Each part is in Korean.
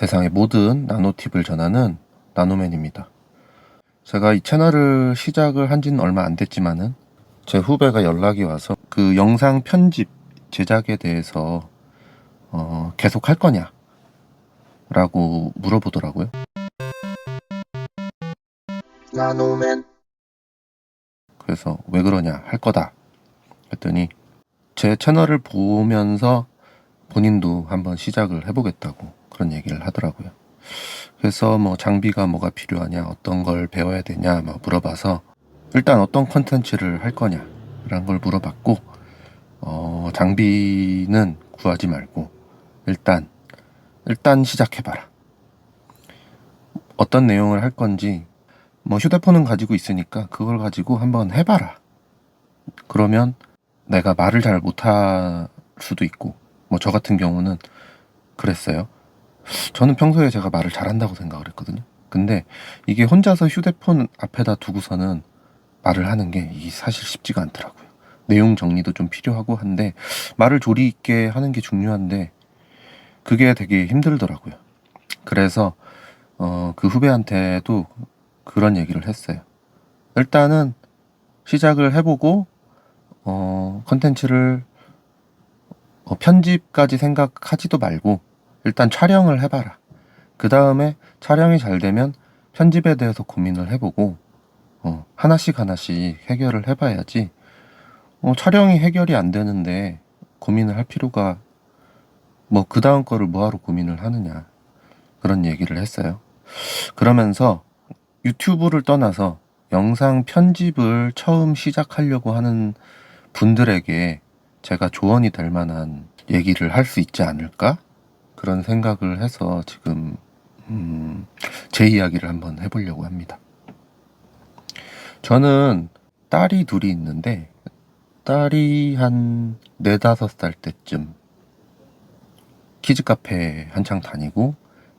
세상의 모든 나노 팁을 전하는 나노맨입니다. 제가 이 채널을 시작을 한 지는 얼마 안 됐지만은 제 후배가 연락이 와서 그 영상 편집 제작에 대해서 어, 계속 할 거냐? 라고 물어보더라고요. 나노맨 그래서 왜 그러냐? 할 거다. 했더니 제 채널을 보면서 본인도 한번 시작을 해보겠다고 그런 얘기를 하더라고요. 그래서 뭐 장비가 뭐가 필요하냐, 어떤 걸 배워야 되냐, 뭐 물어봐서 일단 어떤 컨텐츠를 할 거냐, 라는 걸 물어봤고, 어, 장비는 구하지 말고, 일단, 일단 시작해봐라. 어떤 내용을 할 건지, 뭐 휴대폰은 가지고 있으니까 그걸 가지고 한번 해봐라. 그러면 내가 말을 잘 못할 수도 있고, 뭐 저 같은 경우는 그랬어요. 저는 평소에 제가 말을 잘한다고 생각을 했거든요. 근데 이게 혼자서 휴대폰 앞에다 두고서는 말을 하는 게 이게 사실 쉽지가 않더라고요. 내용 정리도 좀 필요하고 한데 말을 조리 있게 하는 게 중요한데 그게 되게 힘들더라고요. 그래서 어, 그 후배한테도 그런 얘기를 했어요. 일단은 시작을 해보고 어, 컨텐츠를 어, 편집까지 생각하지도 말고 일단 촬영을 해봐라. 그 다음에 촬영이 잘 되면 편집에 대해서 고민을 해보고 어, 하나씩 하나씩 해결을 해봐야지. 어, 촬영이 해결이 안 되는데 고민을 할 필요가 뭐 그 다음 거를 뭐하러 고민을 하느냐 그런 얘기를 했어요. 그러면서 유튜브를 떠나서 영상 편집을 처음 시작하려고 하는 분들에게 제가 조언이 될 만한 얘기를 할 수 있지 않을까? 그런 생각을 해서 지금 음, 제 이야기를 한번 해보려고 합니다. 저는 딸이 둘이 있는데 딸이 한 네다섯 살 때쯤 키즈 카페 한창 다니고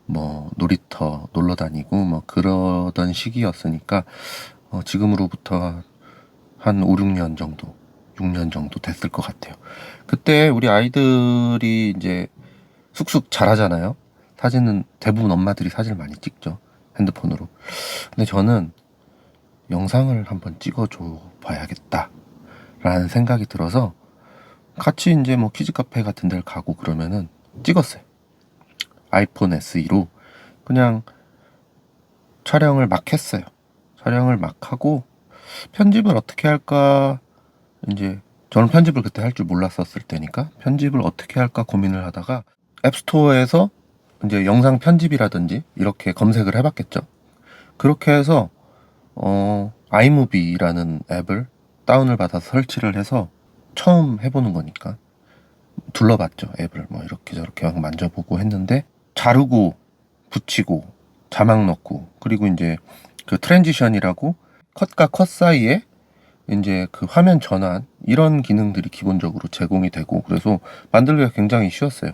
뭐 놀이터 놀러 다니고 뭐 그러던 시기였으니까 어, 지금으로부터 한 5, 6년 정도 6년 정도 됐을 것 같아요. 그때 우리 아이들이 이제 쑥쑥 자라잖아요. 사진은 대부분 엄마들이 사진을 많이 찍죠. 핸드폰으로. 근데 저는 영상을 한번 찍어줘 봐야겠다. 라는 생각이 들어서 같이 이제 뭐 키즈 카페 같은 데를 가고 그러면은 찍었어요. 아이폰 SE로 그냥 촬영을 막 했어요. 촬영을 막 하고 편집을 어떻게 할까 이제 저는 편집을 그때 할 줄 몰랐었을 때니까 편집을 어떻게 할까 고민을 하다가 앱스토어에서 이제 영상 편집이라든지 이렇게 검색을 해봤겠죠. 그렇게 해서 어 아이무비라는 앱을 다운을 받아서 설치를 해서 처음 해보는 거니까 둘러봤죠 앱을 뭐 이렇게 저렇게 막 만져보고 했는데 자르고 붙이고 자막 넣고 그리고 이제 그 트랜지션이라고 컷과 컷 사이에 이제 그 화면 전환 이런 기능들이 기본적으로 제공이 되고 그래서 만들기가 굉장히 쉬웠어요.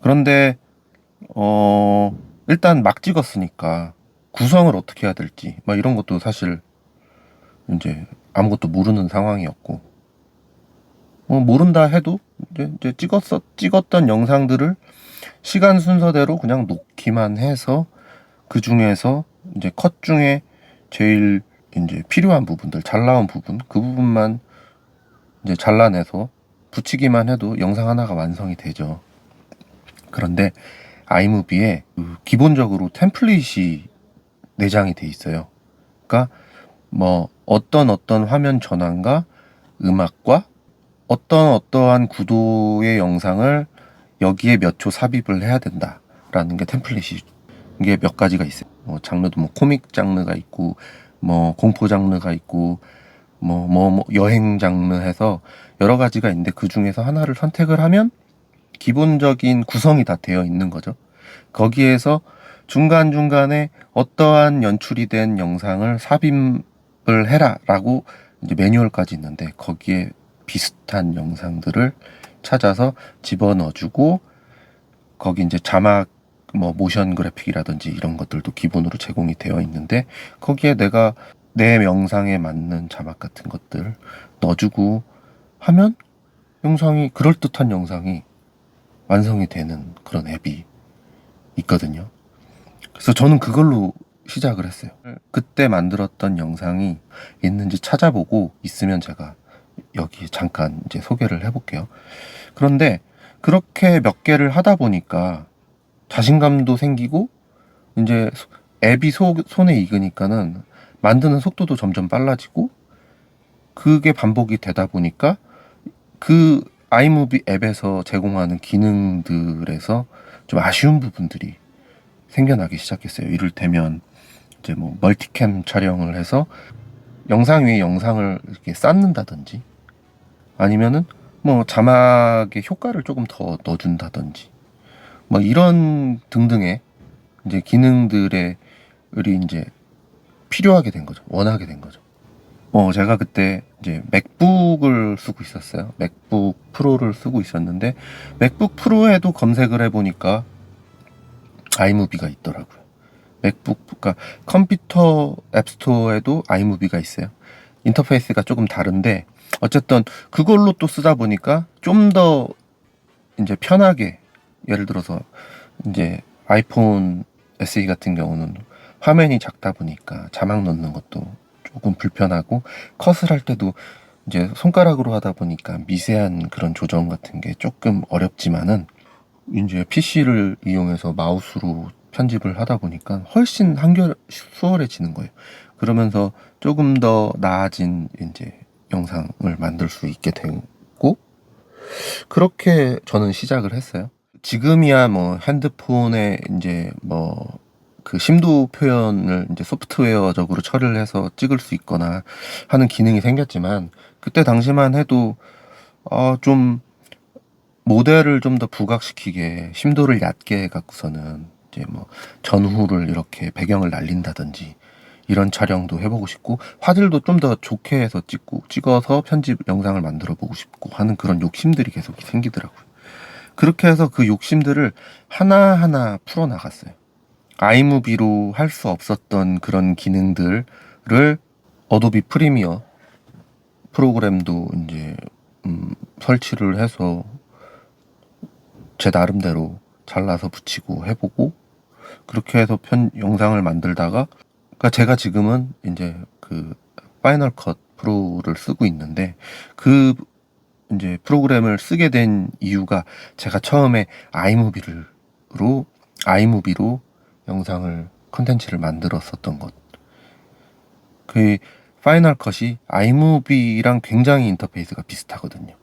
그런데 어 일단 막 찍었으니까 구성을 어떻게 해야 될지 막 이런 것도 사실 이제 아무것도 모르는 상황이었고 어, 모른다 해도 이제, 이제 찍었어 찍었던 영상들을 시간 순서대로 그냥 놓기만 해서 그 중에서 이제 컷 중에 제일 이제 필요한 부분들 잘 나온 부분 그 부분만 이제 잘라내서 붙이기만 해도 영상 하나가 완성이 되죠. 그런데 아이무비에 그 기본적으로 템플릿이 내장이 돼 있어요. 그러니까 뭐 어떤 어떤 화면 전환과 음악과 어떤 어떠한 구도의 영상을 여기에 몇 초 삽입을 해야 된다라는 게 템플릿이 이게 몇 가지가 있어요. 뭐 장르도 뭐 코믹 장르가 있고 뭐 공포 장르가 있고 뭐뭐뭐 여행 장르 해서 여러 가지가 있는데 그 중에서 하나를 선택을 하면 기본적인 구성이 다 되어 있는 거죠. 거기에서 중간중간에 어떠한 연출이 된 영상을 삽입을 해라라고 이제 매뉴얼까지 있는데 거기에 비슷한 영상들을 찾아서 집어넣어주고 거기 이제 자막 뭐 모션 그래픽이라든지 이런 것들도 기본으로 제공이 되어 있는데 거기에 내가 내 영상에 맞는 자막 같은 것들 넣어주고 하면 영상이 그럴듯한 영상이 완성이 되는 그런 앱이 있거든요. 그래서 저는 그걸로 시작을 했어요. 그때 만들었던 영상이 있는지 찾아보고 있으면 제가 여기 잠깐 이제 소개를 해볼게요. 그런데 그렇게 몇 개를 하다 보니까 자신감도 생기고 이제 소- 앱이 소- 손에 익으니까는 만드는 속도도 점점 빨라지고 그게 반복이 되다 보니까 그 아이무비 앱에서 제공하는 기능들에서 좀 아쉬운 부분들이 생겨나기 시작했어요. 이를테면 이제 뭐 멀티캠 촬영을 해서 영상 위에 영상을 이렇게 쌓는다든지 아니면은 뭐 자막의 효과를 조금 더 넣어준다든지 뭐 이런 등등의 이제 기능들의 이 이제 필요하게 된 거죠. 원하게 된 거죠. 어, 제가 그때 이제 맥북을 쓰고 있었어요. 맥북 프로를 쓰고 있었는데 맥북 프로에도 검색을 해보니까 아이무비가 있더라고요. 맥북, 그러니까 컴퓨터 앱스토어에도 아이무비가 있어요. 인터페이스가 조금 다른데 어쨌든 그걸로 또 쓰다 보니까 좀 더 이제 편하게 예를 들어서 이제 아이폰 SE 같은 경우는 화면이 작다 보니까 자막 넣는 것도 조금 불편하고 컷을 할 때도 이제 손가락으로 하다 보니까 미세한 그런 조정 같은 게 조금 어렵지만은 이제 PC를 이용해서 마우스로 편집을 하다 보니까 훨씬 한결 수월해지는 거예요. 그러면서 조금 더 나아진 이제 영상을 만들 수 있게 되고 그렇게 저는 시작을 했어요. 지금이야 뭐 핸드폰에 이제 뭐 그 심도 표현을 이제 소프트웨어적으로 처리를 해서 찍을 수 있거나 하는 기능이 생겼지만 그때 당시만 해도 어좀 모델을 좀 더 부각시키게 심도를 얕게 해갖고서는 이제 뭐 전후를 이렇게 배경을 날린다든지 이런 촬영도 해보고 싶고 화질도 좀 더 좋게 해서 찍고 찍어서 편집 영상을 만들어 보고 싶고 하는 그런 욕심들이 계속 생기더라고요. 그렇게 해서 그 욕심들을 하나하나 풀어 나갔어요. 아이무비로 할 수 없었던 그런 기능들을 어도비 프리미어 프로그램도 이제 음, 설치를 해서 제 나름대로 잘라서 붙이고 해보고 그렇게 해서 편 영상을 만들다가 그러니까 제가 지금은 이제 그 파이널 컷 프로를 쓰고 있는데 그 이제 프로그램을 쓰게 된 이유가 제가 처음에 아이무비로 아이무비로 영상을 컨텐츠를 만들었었던 것. 그 파이널 컷이 아이무비랑 굉장히 인터페이스가 비슷하거든요.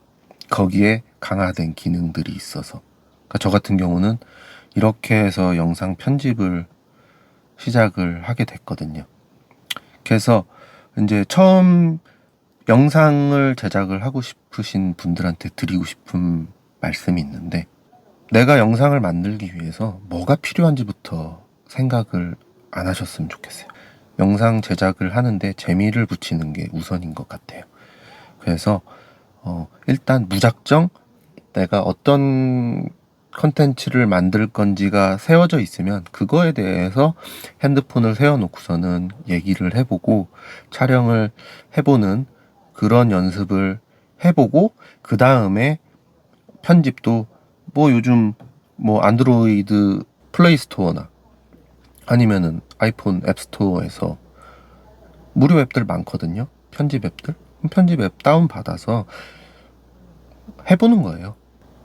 거기에 강화된 기능들이 있어서. 그러니까 저 같은 경우는 이렇게 해서 영상 편집을 시작을 하게 됐거든요. 그래서 이제 처음 영상을 제작을 하고 싶으신 분들한테 드리고 싶은 말씀이 있는데 내가 영상을 만들기 위해서 뭐가 필요한지부터 생각을 안 하셨으면 좋겠어요. 영상 제작을 하는데 재미를 붙이는 게 우선인 것 같아요. 그래서 어, 일단 무작정 내가 어떤 컨텐츠를 만들 건지가 세워져 있으면 그거에 대해서 핸드폰을 세워놓고서는 얘기를 해보고 촬영을 해보는 그런 연습을 해보고 그 다음에 편집도 뭐 요즘 뭐 안드로이드 플레이 스토어나 아니면은 아이폰 앱스토어에서 무료 앱들 많거든요. 편집 앱들. 편집 앱 다운 받아서 해보는 거예요.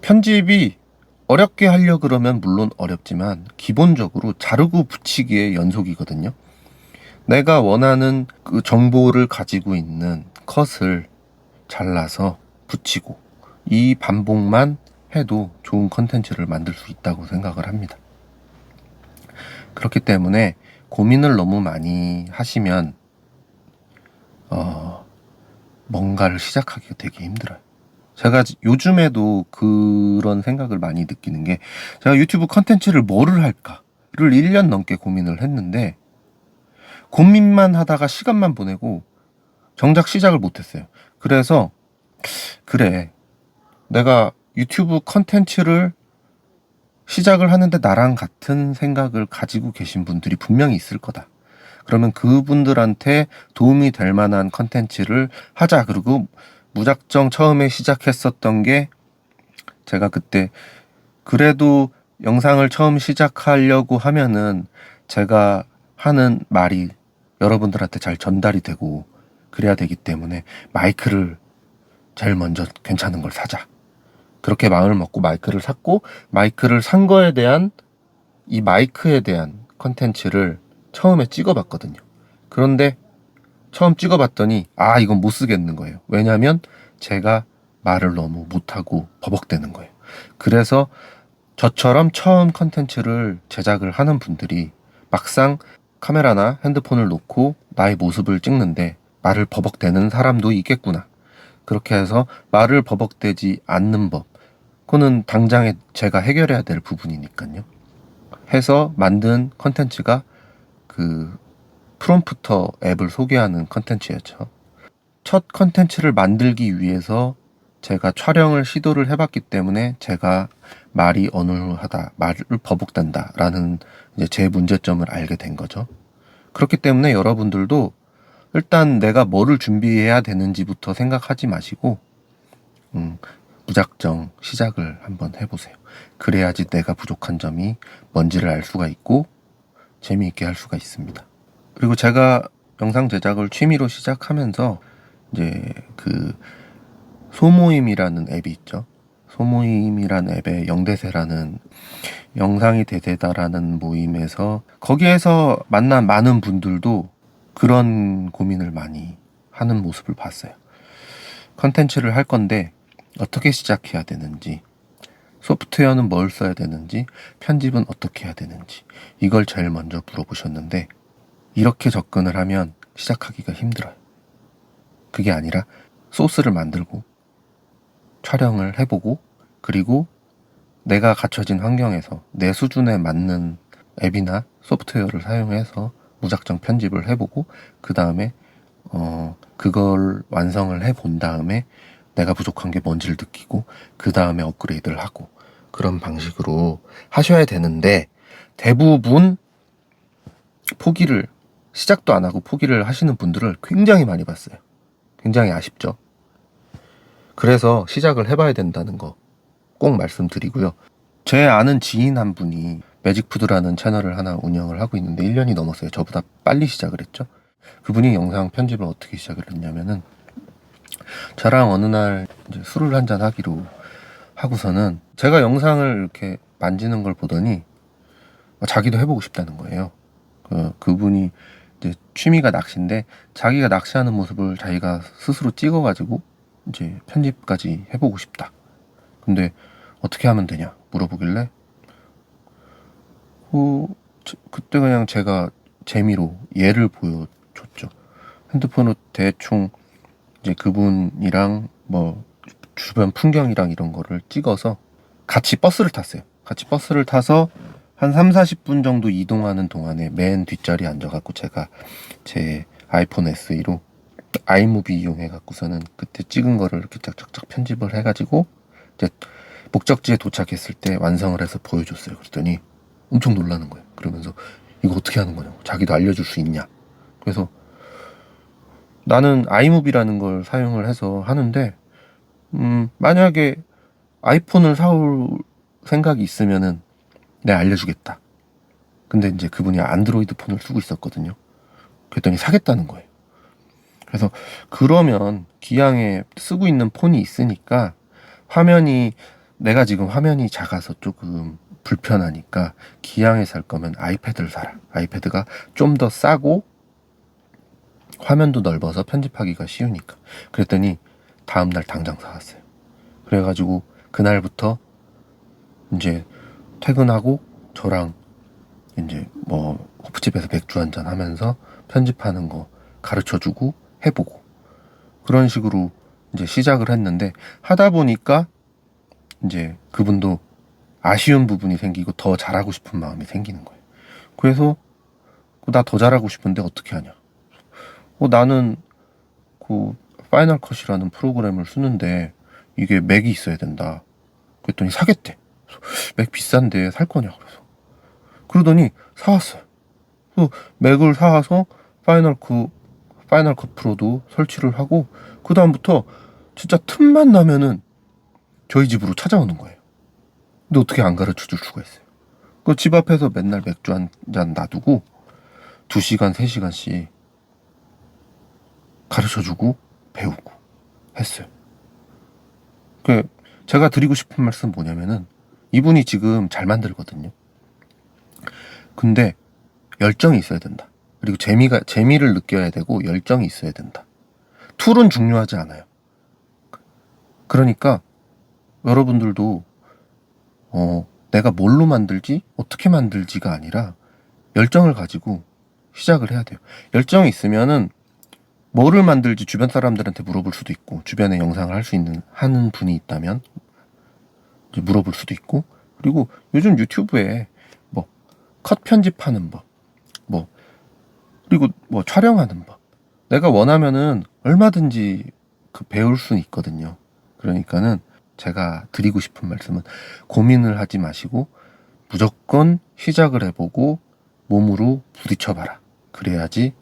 편집이 어렵게 하려 그러면 물론 어렵지만 기본적으로 자르고 붙이기의 연속이거든요. 내가 원하는 그 정보를 가지고 있는 컷을 잘라서 붙이고 이 반복만 해도 좋은 컨텐츠를 만들 수 있다고 생각을 합니다. 그렇기 때문에 고민을 너무 많이 하시면 어, 뭔가를 시작하기가 되게 힘들어요. 제가 요즘에도 그런 생각을 많이 느끼는 게 제가 유튜브 컨텐츠를 뭐를 할까를 1년 넘게 고민을 했는데 고민만 하다가 시간만 보내고 정작 시작을 못했어요. 그래서 그래 내가 유튜브 컨텐츠를 시작을 하는데 나랑 같은 생각을 가지고 계신 분들이 분명히 있을 거다. 그러면 그분들한테 도움이 될 만한 컨텐츠를 하자. 그리고 무작정 처음에 시작했었던 게 제가 그때 그래도 영상을 처음 시작하려고 하면은 제가 하는 말이 여러분들한테 잘 전달이 되고 그래야 되기 때문에 마이크를 제일 먼저 괜찮은 걸 사자. 그렇게 마음을 먹고 마이크를 샀고 마이크를 산 거에 대한 이 마이크에 대한 컨텐츠를 처음에 찍어봤거든요. 그런데 처음 찍어봤더니 아 이건 못 쓰겠는 거예요. 왜냐하면 제가 말을 너무 못하고 버벅대는 거예요. 그래서 저처럼 처음 컨텐츠를 제작을 하는 분들이 막상 카메라나 핸드폰을 놓고 나의 모습을 찍는데 말을 버벅대는 사람도 있겠구나. 그렇게 해서 말을 버벅대지 않는 법. 그거는 당장에 제가 해결해야 될 부분이니까요. 해서 만든 컨텐츠가 그 프롬프터 앱을 소개하는 컨텐츠였죠. 첫 컨텐츠를 만들기 위해서 제가 촬영을 시도를 해봤기 때문에 제가 말이 어눌하다, 말을 버벅댄다라는 이제 제 문제점을 알게 된 거죠. 그렇기 때문에 여러분들도 일단 내가 뭐를 준비해야 되는지부터 생각하지 마시고, 음, 무작정 시작을 한번 해보세요. 그래야지 내가 부족한 점이 뭔지를 알 수가 있고, 재미있게 할 수가 있습니다. 그리고 제가 영상 제작을 취미로 시작하면서, 이제 그, 소모임이라는 앱이 있죠. 소모임이라는 앱에 영대세라는 영상이 대세다라는 모임에서 거기에서 만난 많은 분들도 그런 고민을 많이 하는 모습을 봤어요. 컨텐츠를 할 건데 어떻게 시작해야 되는지, 소프트웨어는 뭘 써야 되는지, 편집은 어떻게 해야 되는지, 이걸 제일 먼저 물어보셨는데, 이렇게 접근을 하면 시작하기가 힘들어요. 그게 아니라 소스를 만들고, 촬영을 해보고, 그리고 내가 갖춰진 환경에서 내 수준에 맞는 앱이나 소프트웨어를 사용해서 무작정 편집을 해보고, 그 다음에, 어, 그걸 완성을 해본 다음에 내가 부족한 게 뭔지를 느끼고, 그 다음에 업그레이드를 하고, 그런 방식으로 하셔야 되는데, 대부분 포기를, 시작도 안 하고 포기를 하시는 분들을 굉장히 많이 봤어요. 굉장히 아쉽죠. 그래서 시작을 해봐야 된다는 거 꼭 말씀드리고요. 제 아는 지인 한 분이 매직푸드라는 채널을 하나 운영을 하고 있는데 1년이 넘었어요. 저보다 빨리 시작을 했죠. 그분이 영상 편집을 어떻게 시작을 했냐면은 저랑 어느 날 이제 술을 한잔 하기로 하고서는 제가 영상을 이렇게 만지는 걸 보더니 자기도 해보고 싶다는 거예요. 그, 그분이 이제 취미가 낚시인데 자기가 낚시하는 모습을 자기가 스스로 찍어가지고 이제 편집까지 해보고 싶다. 근데 어떻게 하면 되냐 물어보길래 어, 저- 그때 그냥 제가 재미로 예를 보여줬죠. 핸드폰으로 대충 이제 그분이랑 뭐 주변 풍경이랑 이런 거를 찍어서 같이 버스를 탔어요. 같이 버스를 타서 한 3, 40분 정도 이동하는 동안에 맨 뒷자리에 앉아갖고 제가 제 아이폰 SE로 아이무비 이용해갖고서는 그때 찍은 거를 이렇게 짝짝짝 편집을 해가지고 이제 목적지에 도착했을 때 완성을 해서 보여줬어요. 그랬더니 엄청 놀라는 거예요. 그러면서 이거 어떻게 하는 거냐고 자기도 알려줄 수 있냐. 그래서 나는 아이무비라는 걸 사용을 해서 하는데 음, 만약에 아이폰을 사올 생각이 있으면은 내가 알려주겠다. 근데 이제 그분이 안드로이드 폰을 쓰고 있었거든요. 그랬더니 사겠다는 거예요. 그래서 그러면 기왕에 쓰고 있는 폰이 있으니까 화면이 내가 지금 화면이 작아서 조금 불편하니까 기왕에 살 거면 아이패드를 사라. 아이패드가 좀 더 싸고 화면도 넓어서 편집하기가 쉬우니까. 그랬더니 다음날 당장 사왔어요. 그래가지고 그날부터 이제 퇴근하고 저랑 이제 뭐 호프집에서 맥주 한잔 하면서 편집하는 거 가르쳐 주고 해보고 그런 식으로 이제 시작을 했는데 하다 보니까 이제 그분도 아쉬운 부분이 생기고 더 잘하고 싶은 마음이 생기는 거예요. 그래서 나 더 잘하고 싶은데 어떻게 하냐? 어, 나는 그 파이널 컷이라는 프로그램을 쓰는데 이게 맥이 있어야 된다. 그랬더니 사겠대. 맥 비싼데 살 거냐 그래서 그러더니 사왔어요. 그 맥을 사와서 파이널 그 파이널 컷 프로도 설치를 하고 그 다음부터 진짜 틈만 나면은 저희 집으로 찾아오는 거예요. 근데 어떻게 안 가르쳐 줄 수가 있어요? 그 집 앞에서 맨날 맥주 한 잔 놔두고 2시간, 3시간씩 가르쳐주고 배우고 했어요. 그 제가 드리고 싶은 말씀 뭐냐면은 이분이 지금 잘 만들거든요. 근데 열정이 있어야 된다. 그리고 재미가 재미를 느껴야 되고 열정이 있어야 된다. 툴은 중요하지 않아요. 그러니까 여러분들도 어, 내가 뭘로 만들지 어떻게 만들지가 아니라 열정을 가지고 시작을 해야 돼요. 열정이 있으면은 뭐를 만들지 주변 사람들한테 물어볼 수도 있고 주변에 영상을 할 수 있는 하는 분이 있다면 이제 물어볼 수도 있고 그리고 요즘 유튜브에 뭐 컷 편집하는 법, 뭐 그리고 뭐 촬영하는 법 내가 원하면은 얼마든지 그 배울 수는 있거든요. 그러니까는 제가 드리고 싶은 말씀은 고민을 하지 마시고 무조건 시작을 해보고 몸으로 부딪혀봐라. 그래야지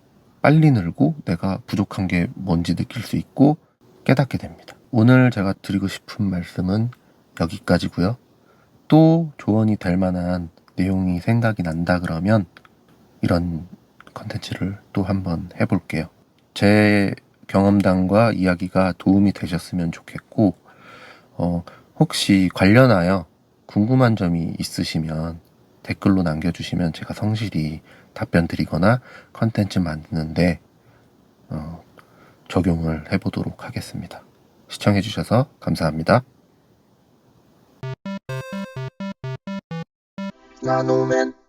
빨리 늘고 내가 부족한 게 뭔지 느낄 수 있고 깨닫게 됩니다. 오늘 제가 드리고 싶은 말씀은 여기까지고요. 또 조언이 될 만한 내용이 생각이 난다 그러면 이런 컨텐츠를 또 한번 해볼게요. 제 경험담과 이야기가 도움이 되셨으면 좋겠고, 어, 혹시 관련하여 궁금한 점이 있으시면 댓글로 남겨주시면 제가 성실히 답변 드리거나 컨텐츠 만드는데 어, 적용을 해보도록 하겠습니다. 시청해주셔서 감사합니다. 나노맨